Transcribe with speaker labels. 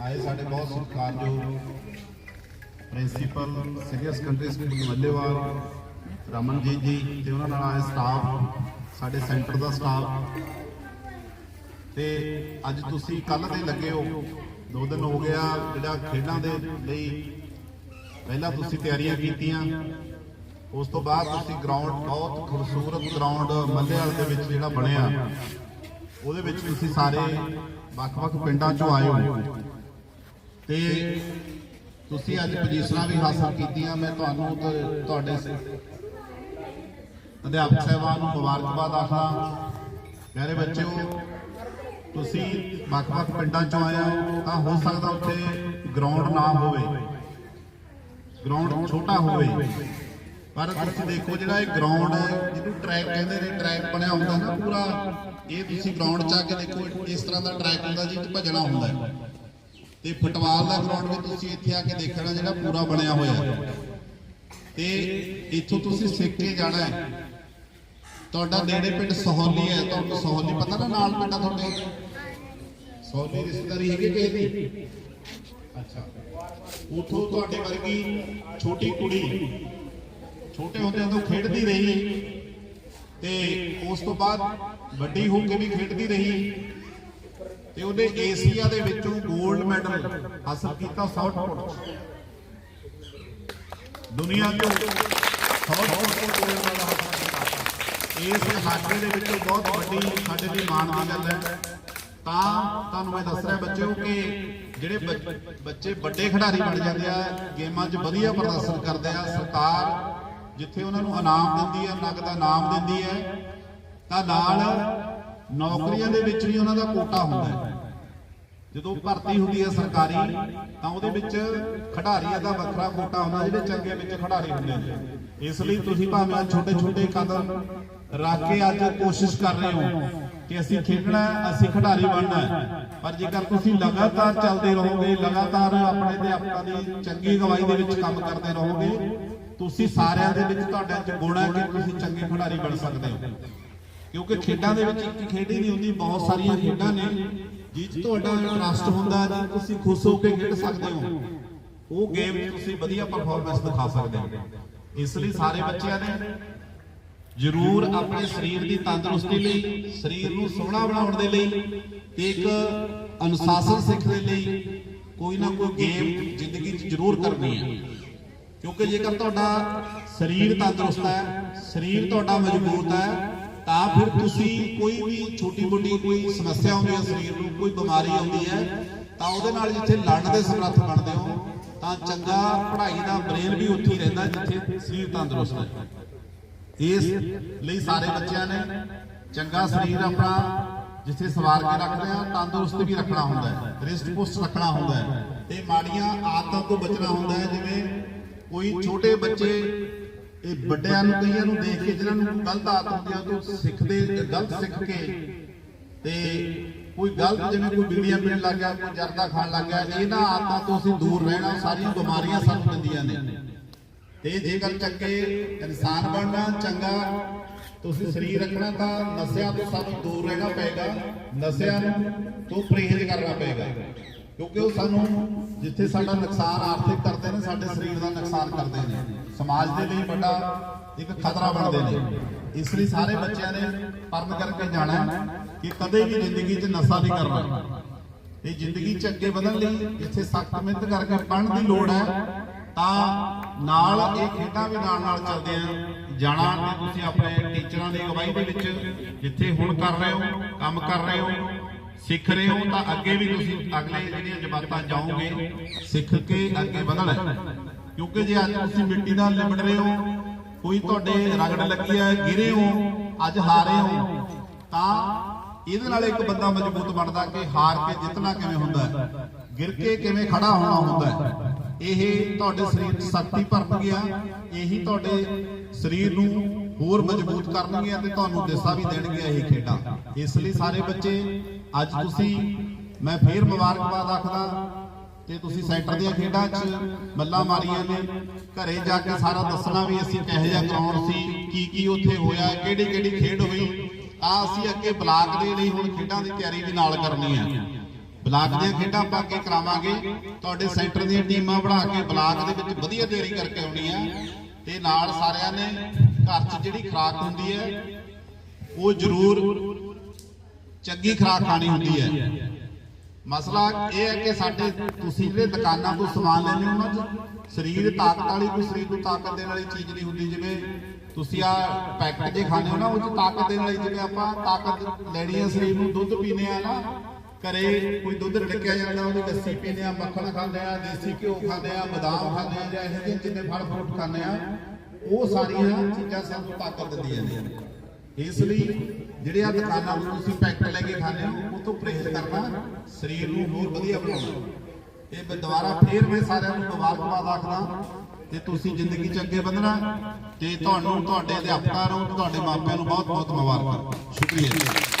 Speaker 1: ਆਏ ਸਾਡੇ ਬਹੁਤ ਸਤਿਕਾਰਯੋਗ principal senior secondary school Mallewal Ramanjit ji ਤੇ ਉਹਨਾਂ ਨਾਲ ਆਏ ਸਟਾਫ ਸਾਡੇ ਸੈਂਟਰ ਦਾ ਸਟਾਫ ਤੇ ਅੱਜ ਤੁਸੀਂ ਕੱਲ ਦੇ ਲੱਗੇ ਹੋ। ਦੋ ਦਿਨ ਹੋ ਗਿਆ ਜਿਹੜਾ ਖੇਡਾਂ ਦੇ ਲਈ ਪਹਿਲਾਂ ਤੁਸੀਂ ਤਿਆਰੀਆਂ ਕੀਤੀਆਂ। ਉਸ ਤੋਂ ਬਾਅਦ ਤੁਸੀਂ ਗਰਾਊਂਡ ਬਹੁਤ ਖੂਬਸੂਰਤ ਗਰਾਊਂਡ ਮੱਲੇਵਾਲ ਦੇ ਵਿੱਚ ਜਿਹੜਾ ਬਣਿਆ। ਉਹਦੇ ਵਿੱਚ ਤੁਸੀਂ ਸਾਰੇ ਵੱਖ-ਵੱਖ ਪਿੰਡਾਂ ਚੋਂ ਆਏ ਹੋ। ਤੇ ਤੁਸੀਂ ਅੱਜ ਪੁਜੀਸ਼ਨਾਂ ਵੀ ਹਾਸਲ ਕੀਤੀਆਂ। ਮੈਂ ਤੁਹਾਨੂੰ ਤੁਹਾਡੇ ਅਧਿਆਪਕ ਸਾਹਿਬਾਨ ਨੂੰ ਮੁਬਾਰਕਬਾਦ ਆਖਾਂ ਪਿਆਰੇ ਬੱਚਿਓ, ਤੁਸੀਂ ਵੱਖ-ਵੱਖ ਪਿੰਡਾਂ ਚੋਂ ਆਏ ਹੋ, ਤਾਂ ਹੋ ਸਕਦਾ ਉੱਥੇ ਗਰਾਊਂਡ ਨਾ ਹੋਵੇ। ਗਰਾਊਂਡ ਛੋਟਾ ਹੋਵੇ। ਪਰ ਤੁਸੀਂ ਦੇਖੋ ਜਿਹੜਾ ਇਹ ਗਰਾਊਂਡ ਜਿਹਨੂੰ ਟਰੈਕ ਕਹਿੰਦੇ ਨੇ ਟਰੈਕ ਬਣਿਆ ਹੁੰਦਾ ਨਾ ਪੂਰਾ, ਇਹ ਤੁਸੀਂ ਗਰਾਊਂਡ 'ਚ ਆ ਕੇ ਦੇਖੋ, ਇਸ ਤਰ੍ਹਾਂ ਦਾ ਟਰੈਕ ਹੁੰਦਾ ਜੀ 'ਚ ਭੱਜਣਾ ਹੁੰਦਾ ਹੈ। ਤੇ ਫੁੱਟਬਾਲ ਦਾ ਗਰਾਊਂਡ ਵੀ ਤੁਸੀਂ ਇੱਥੇ ਆ ਕੇ ਦੇਖਣਾ ਜਿਹੜਾ ਪੂਰਾ ਬਣਿਆ ਹੋਇਆ ਹੈ। ਤੇ ਇੱਥੋਂ ਤੁਸੀਂ ਸਿੱਖ ਕੇ ਜਾਣਾ ਹੈ। ਤੁਹਾਡਾ ਨੇੜੇ ਪਿੰਡ ਸਹੌਲੀ ਹੈ, ਤੁਹਾਨੂੰ ਸਹੌਲੀ ਪਤਾ ਨਾ ਨਾਲ ਪਿੰਡ ਤੁਹਾਡੇ? ਸਹੌਲੀ ਰਿਸ਼ਤੇਦਾਰੀ ਹੈਗੀ ਕਿਸੇ ਦੀ? ਅੱਛਾ। ਉਥੋਂ ਤੁਹਾਡੇ ਵਰਗੀ ਛੋਟੀ ਕੁੜੀ ਛੋਟੇ ਹੁੰਦਿਆਂ ਤੋਂ ਖੇਡਦੀ ਰਹੀ ਤੇ ਉਸ ਤੋਂ ਬਾਅਦ ਵੱਡੀ ਹੋ ਕੇ ਵੀ ਖੇਡਦੀ ਰਹੀ। ਤੇ ਉਹਨੇ ਏਸ਼ੀਆ ਦੇ ਵਿੱਚੋਂ 골ਡ ਮੈਡਲ ਹਾਸਲ ਕੀਤਾ ਸ਼ਾਟ ਪੁੱਟ ਦੁਨੀਆ ਤੋਂ ਸ਼ਾਟ ਪੁੱਟ 골ਡ ਮੈਡਲ ਹਾਸਲ ਕੀਤਾ। ਇਸ ਇਲਾਕੇ ਦੇ ਵਿੱਚੋਂ ਬਹੁਤ ਵੱਡੀ ਸਾਡੇ ਲਈ ਮਾਣ ਦੀ ਗੱਲ ਹੈ। ਤਾਂ ਤੁਹਾਨੂੰ ਮੈਂ ਦੱਸ ਰਿਹਾ ਬੱਚਿਓ ਕਿ ਜਿਹੜੇ ਬੱਚ- ਬੱਚੇ ਵੱਡੇ ਖਿਡਾਰੀ ਬਣ ਜਾਂਦੇ ਆ, ਗੇਮਾਂ 'ਚ ਵਧੀਆ ਪ੍ਰਦਰਸ਼ਨ ਕਰਦੇ ਆ, ਸਰਕਾਰ ਜਿੱਥੇ ਉਹਨਾਂ ਨੂੰ ਇਨਾਮ ਦਿੰਦੀ ਹੈ ਨਗਦ ਇਨਾਮ ਦਿੰਦੀ ਹੈ, ਤਾਂ ਨਾਲ ਨੌਕਰੀਆਂ ਦੇ ਵਿੱਚ ਵੀ ਉਹਨਾਂ ਦਾ ਕੋਟਾ ਹੁੰਦਾ ਹੈ। ਜਦੋਂ ਭਰਤੀ ਹੁੰਦੀ ਹੈ ਸਰਕਾਰੀ, ਤਾਂ ਉਹਦੇ ਵਿੱਚ ਖਿਡਾਰੀਆਂ ਦਾ ਵੱਖਰਾ ਕੋਟਾ ਹੁੰਦਾ ਜਿਹੜੇ ਚੰਗੇ ਵਿੱਚ ਖਿਡਾਰੀ ਹੁੰਦੇ ਨੇ ਇਸ ਲਈ ਤੁਸੀਂ ਭਾਵੇਂ ਛੋਟੇ ਛੋਟੇ ਕਦਮ ਰੱਖ ਕੇ ਅੱਜ ਕੋਸ਼ਿਸ਼ ਕਰ ਰਹੇ ਹੋ ਕਿ ਅਸੀਂ ਖੇਡਣਾ ਅਸੀਂ ਖਿਡਾਰੀ ਬਣਨਾ ਪਰ ਜੇਕਰ ਤੁਸੀਂ ਲਗਾਤਾਰ ਚੱਲਦੇ ਰਹੋਗੇ, ਲਗਾਤਾਰ ਆਪਣੇ ਅਧਿਆਪਕਾਂ ਦੀ ਚੰਗੀ ਅਗਵਾਈ ਦੇ ਵਿੱਚ ਕੰਮ ਕਰਦੇ ਰਹੋਗੇ, ਤੁਸੀਂ ਸਾਰਿਆਂ ਦੇ ਵਿੱਚ ਤੁਹਾਡੇ ਗੁਣ ਹੈ ਕਿ ਤੁਸੀਂ ਚੰਗੇ ਖਿਡਾਰੀ ਬਣ ਸਕਦੇ ਹੋ। ਕਿਉਂਕਿ ਖੇਡਾਂ ਦੇ ਵਿੱਚ ਇੱਕ ਖੇਡ ਹੀ ਨਹੀਂ ਹੁੰਦੀ, ਬਹੁਤ ਸਾਰੀਆਂ ਖੇਡਾਂ ਨੇ। ਜਿਸ 'ਚ ਤੁਹਾਡਾ ਇੰਟਰਸਟ ਹੁੰਦਾ ਜੀ ਤੁਸੀਂ ਖੁਸ਼ ਹੋ ਕੇ ਖੇਡ ਸਕਦੇ ਹੋ। ਉਹ ਗੇਮ 'ਚ ਤੁਸੀਂ ਵਧੀਆ ਪਰਫਾਰਮੈਂਸ ਦਿਖਾ ਸਕਦੇ ਹੋ। ਇਸ ਲਈ ਸਾਰੇ ਬੱਚਿਆਂ ਨੇ ਜ਼ਰੂਰ ਆਪਣੇ ਸਰੀਰ ਦੀ ਤੰਦਰੁਸਤੀ ਲਈ, ਸਰੀਰ ਨੂੰ ਸੋਹਣਾ ਬਣਾਉਣ ਦੇ ਲਈ ਤੇ ਇੱਕ ਅਨੁਸ਼ਾਸਨ ਸਿੱਖਣ ਦੇ ਲਈ ਕੋਈ ਨਾ ਕੋਈ ਗੇਮ ਜ਼ਿੰਦਗੀ 'ਚ ਜ਼ਰੂਰ ਕਰਨੀ ਹੈ। ਕਿਉਂਕਿ ਜੇਕਰ ਤੁਹਾਡਾ ਸਰੀਰ ਤੰਦਰੁਸਤ ਹੈ, ਸਰੀਰ ਤੁਹਾਡਾ ਮਜ਼ਬੂਤ ਹੈ ਤਾਂ ਫਿਰ ਤੁਸੀਂ ਕੋਈ ਵੀ ਛੋਟੀ ਮੋਟੀ ਕੋਈ ਸਮੱਸਿਆ ਆਉਂਦੀ ਹੈ, ਸਰੀਰ ਨੂੰ ਕੋਈ ਬਿਮਾਰੀ ਆਉਂਦੀ ਹੈ, ਤਾਂ ਉਹਦੇ ਨਾਲ ਜਿੱਥੇ ਲੜਨ ਦੇ ਸਮਰੱਥ ਬਣਦੇ ਹੋ, ਤਾਂ ਚੰਗਾ ਪੜ੍ਹਾਈ ਦਾ ਬ੍ਰੇਨ ਵੀ ਉੱਥੇ ਹੀ ਰਹਿੰਦਾ ਜਿੱਥੇ ਸਰੀਰ ਤੰਦਰੁਸਤ ਹੈ। ਇਸ ਲਈ ਸਾਰੇ ਬੱਚਿਆਂ ਨੇ ਚੰਗਾ ਸਰੀਰ ਆਪਣਾ ਜਿੱਥੇ ਸਵਾਰ ਕੇ ਰੱਖਦੇ ਆ, ਤੰਦਰੁਸਤ ਵੀ ਰੱਖਣਾ ਹੁੰਦਾ ਹੈ, ਰਿਸਟ ਪੁਸਟ ਰੱਖਣਾ ਹੁੰਦਾ ਹੈ। ਤੇ ਮਾੜੀਆਂ ਆਦਤਾਂ ਤੋਂ ਬਚਣਾ ਹੁੰਦਾ ਹੈ, ਜਿਵੇਂ ਕੋਈ ਛੋਟੇ ਬੱਚੇ ਇਹ ਵੱਡਿਆਂ ਨੂੰ, ਕਈਆਂ ਨੂੰ ਦੇਖ ਕੇ ਜਿਨ੍ਹਾਂ ਨੂੰ ਗਲਤ ਆਦਤ ਹੁੰਦੀ ਤੋਂ ਸਿੱਖਦੇ, ਗਲਤ ਸਿੱਖ ਕੇ ਤੇ ਕੋਈ ਗਲਤ ਜਿਵੇਂ ਕੋਈ ਬੀੜੀਆਂ ਪੀਣ ਲੱਗ ਗਿਆ, ਕੋਈ ਜਰਦਾ ਖਾਣ ਲੱਗ ਗਿਆ, ਇਹਨਾਂ ਆਦਤਾਂ ਤੋਂ ਅਸੀਂ ਦੂਰ ਰਹਿਣਾ, ਸਾਰੀਆਂ ਬਿਮਾਰੀਆਂ ਸਾਨੂੰ ਦਿੰਦੀਆਂ ਨੇ। ਤੇ ਜੇਕਰ ਚੰਗੇ ਇਨਸਾਨ ਬਣਨਾ ਚੰਗਾ, ਤੁਸੀਂ ਸਰੀਰ ਰੱਖਣਾ ਤਾਂ ਨਸ਼ਿਆਂ ਤੋਂ ਸਾਨੂੰ ਦੂਰ ਰਹਿਣਾ ਪਏਗਾ, ਨਸ਼ਿਆਂ ਨੂੰ ਤੋਂ ਪਰਹੇਜ਼ ਕਰਨਾ ਪਏਗਾ। ਕਿਉਂਕਿ ਉਹ ਸਾਨੂੰ ਜਿੱਥੇ ਸਾਡਾ ਨੁਕਸਾਨ ਆਰਥਿਕ ਕਰਦੇ ਨੇ, ਸਾਡੇ ਸਰੀਰ ਦਾ ਨੁਕਸਾਨ ਕਰਦੇ ਨੇ। ਸਮਾਜ ਦੇ ਲਈ ਵੱਡਾ ਇੱਕ ਖਤਰਾ ਬਣਦੇ ਨੇ। ਇਸ ਲਈ ਸਾਰੇ ਬੱਚਿਆਂ ਨੇ ਪਰਨ ਕਰਕੇ ਜਾਣਾ ਕਿ ਕਦੇ ਵੀ ਜ਼ਿੰਦਗੀ 'ਚ ਨਸ਼ਾ ਨਹੀਂ ਕਰਨਾ। ਇਹ ਜ਼ਿੰਦਗੀ 'ਚ ਅੱਗੇ ਵਧਣ ਲਈ ਜਿੱਥੇ ਸਖਤ ਮਿਹਨਤ ਕਰਕੇ ਪੜ੍ਹਨ ਦੀ ਲੋੜ ਹੈ, ਤਾਂ ਨਾਲ ਇਹ ਖੇਡਾਂ ਵੀ ਨਾਲ ਨਾਲ ਚੱਲਦੇ ਆ ਜਾਣਾ ਤੇ ਤੁਸੀਂ ਆਪਣੇ ਟੀਚਰਾਂ ਦੀ ਅਗਵਾਈ ਦੇ ਵਿੱਚ ਜਿੱਥੇ ਹੁਣ ਕਰ ਰਹੇ ਹੋ, ਕੰਮ ਕਰ ਰਹੇ ਹੋ ਸਿੱਖ ਰਹੇ ਹੋ ਤਾਂ ਅੱਗੇ ਵੀ ਤੁਸੀਂ ਅਗਲੇ ਜਿਹੜੀਆਂ ਜਮਾਤਾਂ ਜਾਓਗੇ, ਸਿੱਖ ਕੇ ਅੱਗੇ ਵਧਣਾ ਕਿਉਂਕਿ ਜੇ ਅੱਜ ਤੁਸੀਂ ਮਿੱਟੀ ਨਾਲ ਲਿਬੜ ਰਹੇ ਹੋ, ਕੋਈ ਤੁਹਾਡੇ ਰਗੜ ਲੱਗੀ ਹੈ, ਗਿਰੇ ਹੋ, ਅੱਜ ਹਾਰੇ ਹੋ, ਤਾਂ ਇਹਦੇ ਨਾਲ ਇੱਕ ਬੰਦਾ ਮਜ਼ਬੂਤ ਬਣਦਾ ਕਿ ਹਾਰ ਕੇ ਜਿੱਤਣਾ ਕਿਵੇਂ ਹੁੰਦਾ ਗਿਰ ਕੇ ਕਿਵੇਂ ਖੜਾ ਹੋਣਾ ਹੁੰਦਾ ਇਹ ਤੁਹਾਡੇ ਸਰੀਰ 'ਚ ਸ਼ਕਤੀ ਗਿਆ, ਇਹੀ ਤੁਹਾਡੇ ਸਰੀਰ ਨੂੰ ਹੋਰ ਮਜ਼ਬੂਤ ਕਰਨਗੇ ਤੇ ਤੁਹਾਨੂੰ ਦਿਸ਼ਾ ਵੀ ਦੇਣਗੀਆਂ ਇਹ ਖੇਡਾਂ। ਇਸ ਲਈ ਸਾਰੇ ਬੱਚੇ ਅੱਜ ਤੁਸੀਂ, ਮੈਂ ਫੇਰ ਮੁਬਾਰਕਬਾਦ ਆਖਦਾ ਤੇ ਤੁਸੀਂ ਸੈਂਟਰ ਦੀਆਂ ਖੇਡਾਂ 'ਚ ਮੱਲਾ ਮਾਰੀਆਂ ਨੇ। ਘਰੇ ਜਾ ਕੇ ਸਾਰਾ ਦੱਸਣਾ ਵੀ ਅਸੀਂ ਕਿਹੋ ਜਿਹਾ ਗਰਾਊਂਡ ਸੀ, ਕੀ ਕੀ ਉੱਥੇ ਹੋਇਆ, ਕਿਹੜੀ ਕਿਹੜੀ ਖੇਡ ਹੋਈ। ਆ ਅਸੀਂ ਅੱਗੇ ਬਲਾਕ ਦੇ ਲਈ ਹੁਣ ਖੇਡਾਂ ਦੀ ਤਿਆਰੀ ਵੀ ਨਾਲ ਕਰਨੀ ਹੈ ਬਲਾਕ ਦੀਆਂ ਖੇਡਾਂ ਆਪਾਂ ਅੱਗੇ ਕਰਾਵਾਂਗੇ। ਤੁਹਾਡੇ ਸੈਂਟਰ ਦੀਆਂ ਟੀਮਾਂ ਬਣਾ ਕੇ ਬਲਾਕ ਦੇ ਵਿੱਚ ਵਧੀਆ ਤਿਆਰੀ ਕਰਕੇ ਆਉਣੀ ਹੈ ਤੇ ਨਾਲ ਸਾਰਿਆਂ ਨੇ ਘਰ 'ਚ ਜਿਹੜੀ ਖੁਰਾਕ ਹੁੰਦੀ ਹੈ, ਉਹ ਜ਼ਰੂਰ ਚੰਗੀ ਖੁਰਾਕ ਖਾਣੀ ਹੁੰਦੀ ਹੈ। ਮਸਲਾ ਇਹ ਹੈ ਕਿ ਸਾਡੇ ਤੁਸੀਂ ਜਿਹੜੇ ਦੁਕਾਨਾਂ ਤੋਂ ਸਮਾਨ ਲੈਂਦੇ ਹੋ ਉਹਨਾਂ ਸਰੀਰ ਤਾਕਤ ਵਾਲੀ ਕੋਈ ਸਰੀਰ ਨੂੰ ਤਾਕਤ ਦੇਣ ਵਾਲੀ ਚੀਜ਼ ਨਹੀਂ ਹੁੰਦੀ, ਜਿਵੇਂ ਤੁਸੀਂ ਆ ਪੈਕਟ ਜੇ ਖਾਂਦੇ ਹੋ ਨਾ, ਉਹ 'ਚ ਤਾਕਤ ਦੇਣ ਵਾਲੀ, ਜਿਵੇਂ ਆਪਾਂ ਤਾਕਤ ਲੈਣੀ ਹੈ ਸਰੀਰ ਨੂੰ, ਦੁੱਧ ਪੀਨੇ ਆ ਨਾ, ਘਰੇ ਕੋਈ ਦੁੱਧ ਰੜਕਿਆ ਜਾਂਦਾ, ਉਹਦੀ ਲੱਸੀ ਪੀਂਦੇ ਆ ਮੱਖਣ ਖਾਂਦੇ ਆ ਦੇਸੀ ਘਿਓ ਖਾਂਦੇ ਆ ਬਦਾਮ ਖਾਂਦੇ ਆ ਜਾਂ ਇਹੋ ਜਿਹੇ ਜਿੰਨੇ ਫਲ ਫਰੂਟ ਖਾਂਦੇ ਆ ਉਹ ਸਾਰੀਆਂ ਚੀਜ਼ਾਂ ਸਾਨੂੰ ਤਾਕਤ ਦਿੰਦੀਆਂ ਨੇ। ਇਸ ਲਈ ਜਿਹੜੇ ਆ ਦੁਕਾਨਾਂ ਤੋਂ ਤੁਸੀਂ ਪੈਕਟ ਲੈ ਕੇ ਖਾਂਦੇ ਹੋ ਉਹ ਤੋਂ ਪਰਹੇਜ਼ ਕਰਨਾ ਸਰੀਰ ਨੂੰ ਹੋਰ ਵਧੀਆ ਬਣਾਉਣਾ। ਇਹ ਮੈਂ ਦੁਬਾਰਾ ਫੇਰ ਮੈਂ ਸਾਰਿਆਂ ਨੂੰ ਮੁਬਾਰਕਬਾਦ ਆਖਦਾ ਤੇ ਤੁਸੀਂ ਜ਼ਿੰਦਗੀ 'ਚ ਅੱਗੇ ਵਧਣਾ ਤੇ ਤੁਹਾਨੂੰ, ਤੁਹਾਡੇ ਅਧਿਆਪਕਾਂ ਨੂੰ, ਤੁਹਾਡੇ ਮਾਪਿਆਂ ਨੂੰ ਬਹੁਤ ਬਹੁਤ ਮੁਬਾਰਕਾਂ। ਸ਼ੁਕਰੀਆ